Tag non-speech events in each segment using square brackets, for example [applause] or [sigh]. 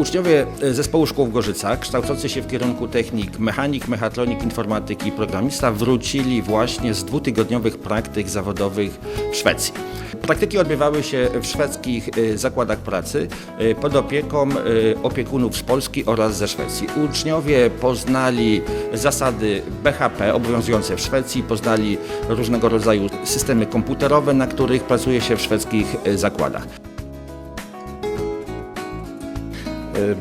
Uczniowie zespołu szkół w Gorzycach, kształcący się w kierunku technik mechanik, mechatronik, informatyki i programista, wrócili właśnie z dwutygodniowych praktyk zawodowych w Szwecji. Praktyki odbywały się w szwedzkich e, zakładach pracy e, pod opieką e, opiekunów z Polski oraz ze Szwecji. Uczniowie poznali zasady BHP obowiązujące w Szwecji, poznali różnego rodzaju systemy komputerowe, na których pracuje się w szwedzkich zakładach.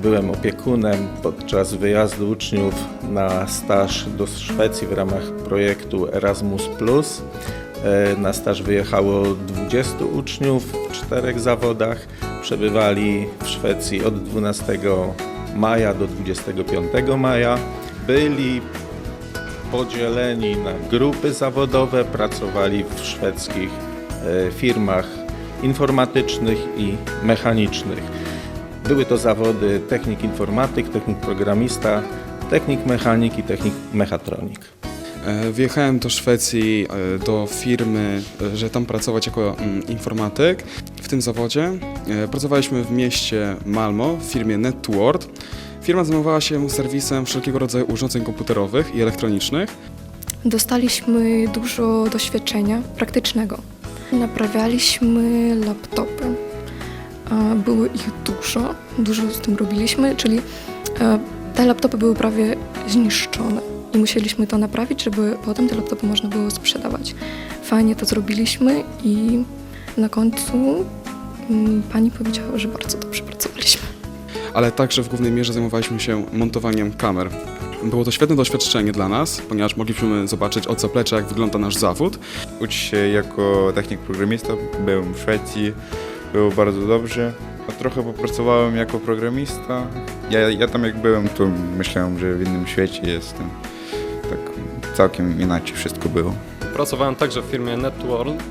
Byłem opiekunem podczas wyjazdu uczniów na staż do Szwecji w ramach projektu Erasmus. E, Na staż wyjechało 20 uczniów w czterech zawodach. Przebywali w Szwecji od 12 maja do 25 maja. Byli podzieleni na grupy zawodowe, pracowali w szwedzkich e, firmach informatycznych i mechanicznych. Były to zawody technik informatyk, technik programista, technik mechanik i technik mechatronik. E, Wyjechałem do Szwecji, e, do firmy, e, że tam pracować jako mm, informatyk. W tym zawodzie pracowaliśmy w mieście Malmo w firmie NetWord. Firma zajmowała się serwisem wszelkiego rodzaju urządzeń komputerowych i elektronicznych. Dostaliśmy dużo doświadczenia praktycznego. Naprawialiśmy laptopy. Było ich dużo, dużo z tym robiliśmy, czyli e, te laptopy były prawie zniszczone i musieliśmy to naprawić, żeby potem te laptopy można było sprzedawać. Fajnie to zrobiliśmy i na końcu mm, pani powiedziała, że bardzo dobrze pracowaliśmy. ale także w głównej mierze zajmowaliśmy się montowaniem kamer. Było to świetne doświadczenie dla nas, ponieważ mogliśmy zobaczyć od zaplecza, jak wygląda nasz zawód. Uczyć się jako technik programista. Byłem w Szwecji, było bardzo dobrze. A trochę popracowałem jako programista. Ja, ja tam jak byłem, to myślałem, że w innym świecie jestem. Tak całkiem inaczej wszystko było. Pracowałem także w firmie NetWorld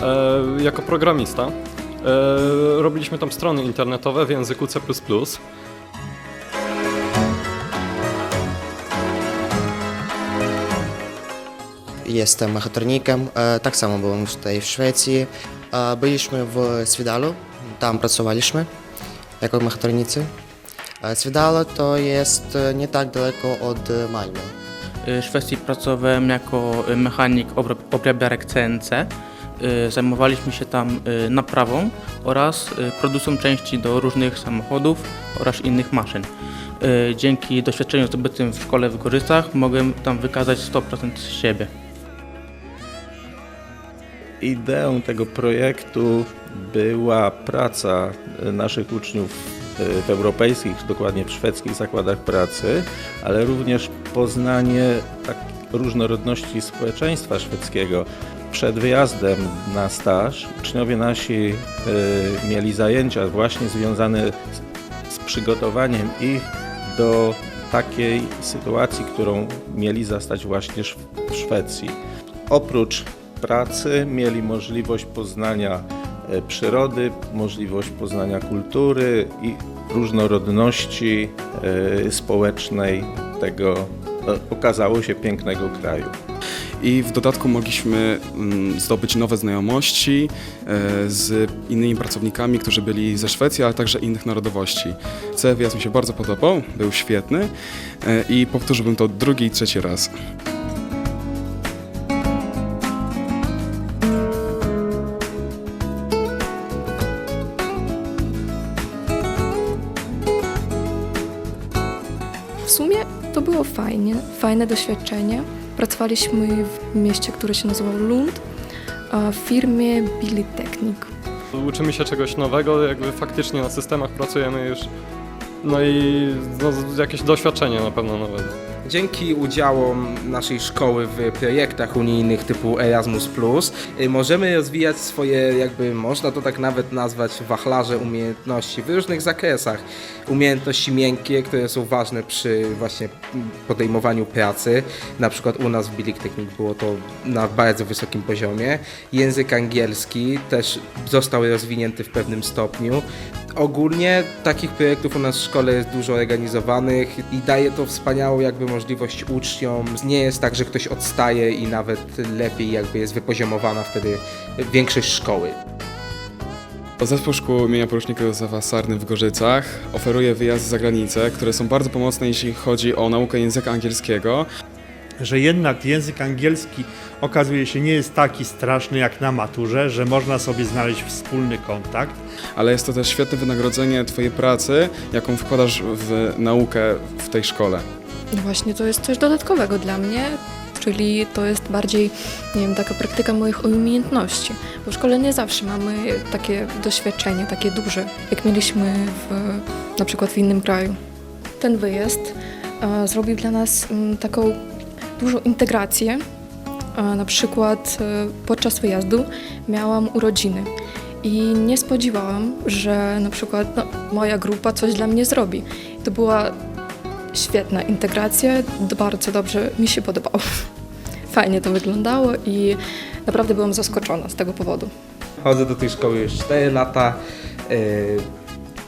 e, jako programista. E, robiliśmy tam strony internetowe w języku C++. Jestem mechatronikiem, e, tak samo byłem tutaj w Szwecji. E, Byliśmy w Swidalu, tam pracowaliśmy jako mechatronicy. E, Swidalo to jest e, nie tak daleko od e, Malmö. W Szwecji pracowałem jako mechanik obra- obrabiarek CNC. Zajmowaliśmy się tam naprawą oraz produkcją części do różnych samochodów oraz innych maszyn. Dzięki doświadczeniu zdobytym w szkole w Gorysach mogłem tam wykazać 100% z siebie. Ideą tego projektu była praca e, naszych uczniów e, w europejskich, dokładnie w szwedzkich zakładach pracy, ale również poznanie tak różnorodności społeczeństwa szwedzkiego. Przed wyjazdem na staż uczniowie nasi e, mieli zajęcia właśnie związane z, przygotowaniem ich do takiej sytuacji, którą mieli zastać właśnie w Szwecji. Oprócz pracy mieli możliwość poznania e, przyrody, możliwość poznania kultury i różnorodności e, społecznej tego e, okazało się pięknego kraju. I w dodatku mogliśmy mm, zdobyć nowe znajomości z innymi pracownikami, którzy byli ze Szwecji, ale także innych narodowości. Cały wyjazd mi się bardzo podobał, był świetny i powtórzyłbym to drugi i trzeci raz. Było fajnie, fajne doświadczenie. Pracowaliśmy w mieście, które się nazywało Lund, w firmie Billy Technic. Uczymy się czegoś nowego, jakby faktycznie na systemach pracujemy już. No i no, jakieś doświadczenie na pewno nowe. Dzięki udziałom naszej szkoły w projektach unijnych typu Erasmus y, możemy rozwijać swoje, jakby można to tak nawet nazwać, wachlarze umiejętności w różnych zakresach. Umiejętności miękkie, które są ważne przy właśnie podejmowaniu pracy. Na przykład u nas w Bilik Technic było to na bardzo wysokim poziomie. Język angielski też został rozwinięty w pewnym stopniu. Ogólnie takich projektów u nas w szkole jest dużo organizowanych i daje to wspaniałą jakby możliwość uczniom. Nie jest tak, że ktoś odstaje i nawet lepiej jakby jest wypoziomowana wtedy większość szkoły. Zespół Szkół imienia porucznika Józefa Sarny w Gorzycach oferuje wyjazdy za granicę, które są bardzo pomocne, jeśli chodzi o naukę języka angielskiego. Że jednak język angielski okazuje się nie jest taki straszny jak na maturze, że można sobie znaleźć wspólny kontakt. ale jest to też świetne wynagrodzenie Twojej pracy, jaką wkładasz w naukę w tej szkole. Właśnie to jest coś dodatkowego dla mnie, czyli to jest bardziej, nie wiem, taka praktyka moich umiejętności. Bo w szkole nie zawsze mamy takie doświadczenie, takie duże, jak mieliśmy w, na przykład w innym kraju. Ten wyjazd e, zrobił dla nas mm, taką dużą integrację. E, na przykład e, podczas wyjazdu miałam urodziny i nie spodziewałam, że na przykład no, moja grupa coś dla mnie zrobi. To była świetna integracja, bardzo dobrze mi się podobało. [laughs] Fajnie to wyglądało i naprawdę byłam zaskoczona z tego powodu. Chodzę do tej szkoły już 4 lata.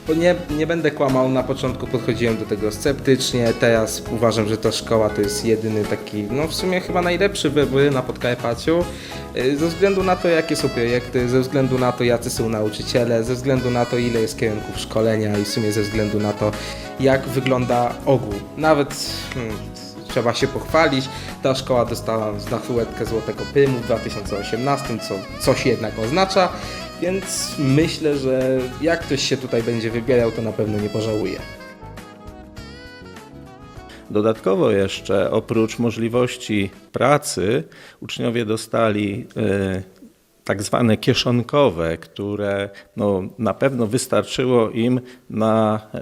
Bo nie, nie będę kłamał, na początku podchodziłem do tego sceptycznie, teraz uważam, że ta szkoła to jest jedyny taki, no w sumie chyba najlepszy wybór na Podkarpaciu, yy, ze względu na to, jakie są projekty, ze względu na to, jacy są nauczyciele, ze względu na to, ile jest kierunków szkolenia i w sumie ze względu na to, jak wygląda ogół. Nawet hmm, trzeba się pochwalić, ta szkoła dostała statuetkę Złotego Prymu w 2018, co coś jednak oznacza, więc myślę, że jak ktoś się tutaj będzie wybierał, to na pewno nie pożałuje. Dodatkowo jeszcze, oprócz możliwości pracy, uczniowie dostali e, tak zwane kieszonkowe, które no, na pewno wystarczyło im na e,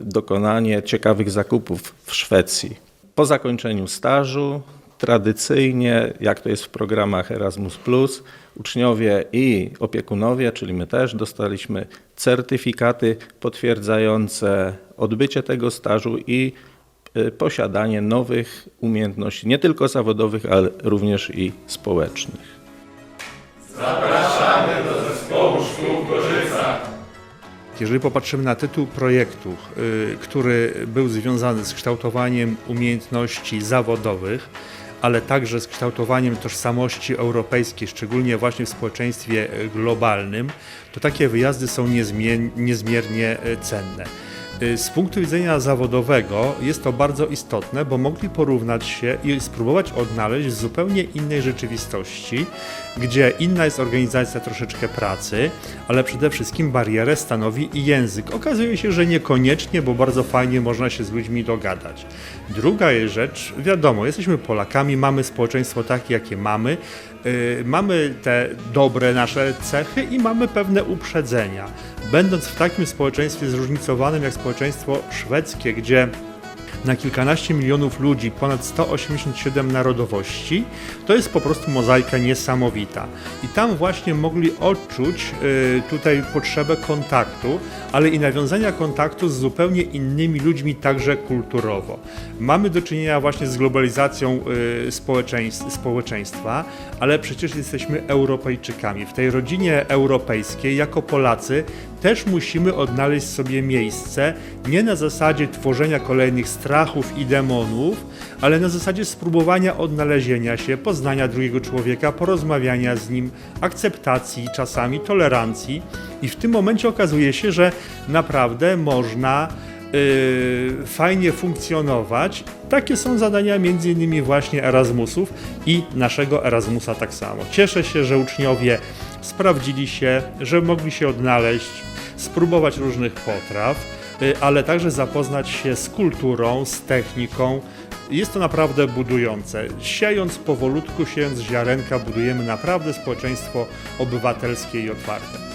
dokonanie ciekawych zakupów w Szwecji. Po zakończeniu stażu, tradycyjnie, jak to jest w programach Erasmus, uczniowie i opiekunowie, czyli my też, dostaliśmy certyfikaty potwierdzające odbycie tego stażu i y, posiadanie nowych umiejętności, nie tylko zawodowych, ale również i społecznych. Jeżeli popatrzymy na tytuł projektu, y, który był związany z kształtowaniem umiejętności zawodowych, ale także z kształtowaniem tożsamości europejskiej, szczególnie właśnie w społeczeństwie y, globalnym, to takie wyjazdy są niezmie- niezmiernie y, cenne. Y, Z punktu widzenia zawodowego jest to bardzo istotne, bo mogli porównać się i spróbować odnaleźć w zupełnie innej rzeczywistości, gdzie inna jest organizacja troszeczkę pracy, ale przede wszystkim barierę stanowi język. Okazuje się, że niekoniecznie, bo bardzo fajnie można się z ludźmi dogadać. Druga rzecz, wiadomo, jesteśmy Polakami, mamy społeczeństwo takie, jakie mamy, yy, mamy te dobre nasze cechy i mamy pewne uprzedzenia. Będąc w takim społeczeństwie zróżnicowanym jak społeczeństwo szwedzkie, gdzie na kilkanaście milionów ludzi, ponad 187 narodowości, to jest po prostu mozaika niesamowita. I tam właśnie mogli odczuć y, tutaj potrzebę kontaktu, ale i nawiązania kontaktu z zupełnie innymi ludźmi, także kulturowo. Mamy do czynienia właśnie z globalizacją y, społeczeństw, społeczeństwa, ale przecież jesteśmy Europejczykami. W tej rodzinie europejskiej, jako Polacy, też musimy odnaleźć sobie miejsce, nie na zasadzie tworzenia kolejnych strachów i demonów, ale na zasadzie spróbowania odnalezienia się, poznania drugiego człowieka, porozmawiania z nim, akceptacji, czasami tolerancji. I w tym momencie okazuje się, że naprawdę można yy, fajnie funkcjonować. Takie są zadania innymi właśnie Erasmusów i naszego Erasmusa tak samo. Cieszę się, że uczniowie sprawdzili się, że mogli się odnaleźć, spróbować różnych potraw, ale także zapoznać się z kulturą, z techniką. Jest to naprawdę budujące. Siejąc powolutku, siejąc ziarenka, budujemy naprawdę społeczeństwo obywatelskie i otwarte.